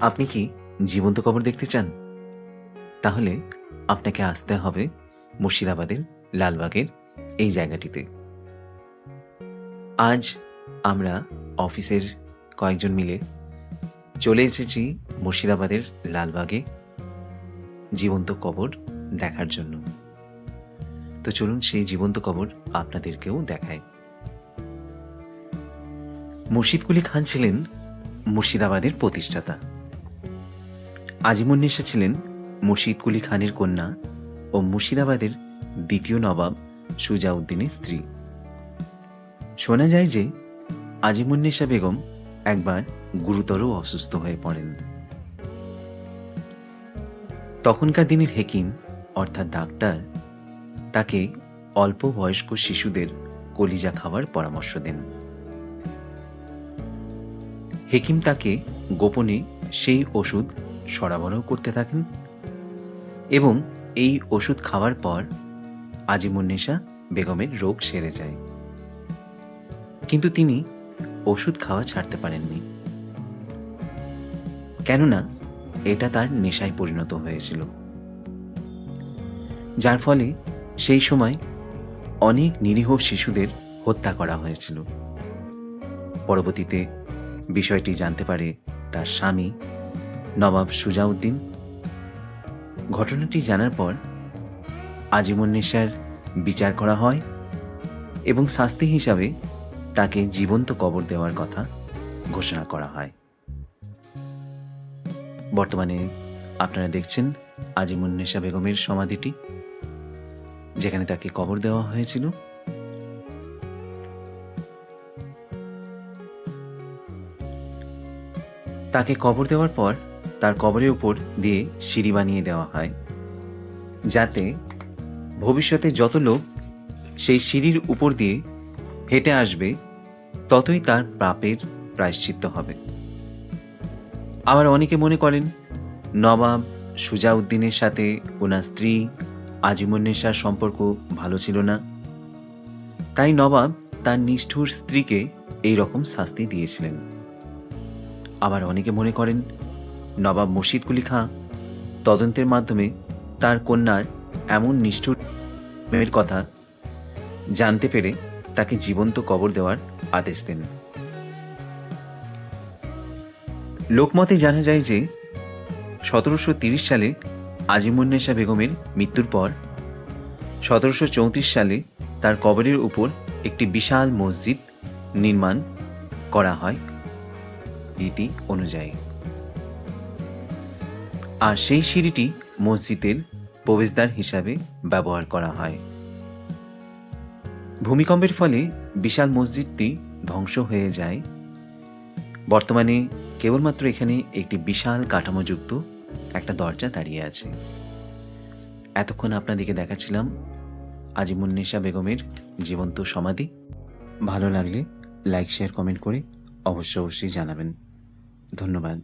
আপনি কি জীবন্ত কবর দেখতে চান? তাহলে আপনাকে আসতে হবে মুর্শিদাবাদের লালবাগের এই জায়গাটিতে। আজ আমরা অফিসের কয়েকজন মিলে চলে এসেছি মুর্শিদাবাদের লালবাগে জীবন্ত কবর দেখার জন্য। তো চলুন সেই জীবন্ত কবর আপনাদেরকেও দেখায় মুর্শিদকুলি খান ছিলেন মুর্শিদাবাদের প্রতিষ্ঠাতা। আজিমুন্নেসা ছিলেন মুর্শিদ কুলি খানের কন্যা ও মুর্শিদাবাদের দ্বিতীয় নবাব সুজাউদ্দিনের স্ত্রী। শোনা যায় যে আজিমুন্নেসা বেগম একবার গুরুতর অসুস্থ হয়ে পড়েন। তখনকার দিনের হেকিম অর্থাৎ ডাক্তার তাকে অল্প বয়স্ক শিশুদের কলিজা খাওয়ার পরামর্শ দেন। হেকিম তাকে গোপনে সেই ওষুধ সরবরাহ করতে থাকেন। এবং এই ওষুধ খাওয়ার পর আজিমুন্নেসা বেগমের রোগ সেরে যায়। কিন্তু তিনি ওষুধ খাওয়া ছাড়তে পারেননি। কেননা এটা তার নেশায় পরিণত হয়েছিল। যার ফলে সেই সময় অনেক নিরীহ শিশুদের হত্যা করা হয়েছিল। পরবর্তীতে বিষয়টি জানতে পারে তার স্বামী নবাব সুজাউদ্দিন। ঘটনাটি জানার পর আজিমুন্নেসার বিচার করা হয় এবং শাস্তি হিসাবে তাকে জীবন্ত কবর দেওয়ার কথা ঘোষণা করা হয়। বর্তমানে আপনারা দেখছেন আজিমুন্নেসা বেগমের সমাধিটি, যেখানে তাকে কবর দেওয়া হয়েছিল। তাকে কবর দেওয়ার পর তার কবরের উপর দিয়ে সিঁড়ি বানিয়ে দেওয়া হয়, যাতে ভবিষ্যতে যত লোক সেই সিঁড়ির উপর দিয়ে হেঁটে আসবে, ততই তার পাপের প্রায়শ্চিত্ত হবে। আবার অনেকে মনে করেন, নবাব সুজাউদ্দিনের সাথে ওনার স্ত্রী আজিমুন্নেসার সম্পর্ক ভালো ছিল না। তাই নবাব তার নিষ্ঠুর স্ত্রীকে এই রকম শাস্তি দিয়েছিলেন। আবার অনেকে মনে করেন নবাব মুর্শিদ কুলি খাঁ তদন্তের মাধ্যমে তার কন্যার এমন নিষ্ঠুর প্রেমের কথা জানতে পেরে তাকে জীবন্ত কবর দেওয়ার আদেশ দেন। লোকমতে জানা যায় যে সতেরোশো তিরিশ সালে আজিমুন্নেসা বেগমের মৃত্যুর পর সতেরোশো চৌত্রিশ সালে তার কবরের উপর একটি বিশাল মসজিদ নির্মাণ করা হয় রীতি অনুযায়ী। আর সেই সিঁড়িটি মসজিদের প্রবেশদ্বার হিসাবে ব্যবহার করা হয়। ভূমিকম্পের ফলে বিশাল মসজিদটি ধ্বংস হয়ে যায়। বর্তমানে কেবলমাত্র এখানে একটি বিশাল কাঠামোযুক্ত একটা দরজা দাঁড়িয়ে আছে। এতক্ষণ আপনাদেরকে দেখাচ্ছিলাম আজিমুন্নেসা বেগমের জীবন্ত সমাধি। ভালো লাগলে লাইক, শেয়ার, কমেন্ট করে অবশ্য অবশ্যই জানাবেন। ধন্যবাদ।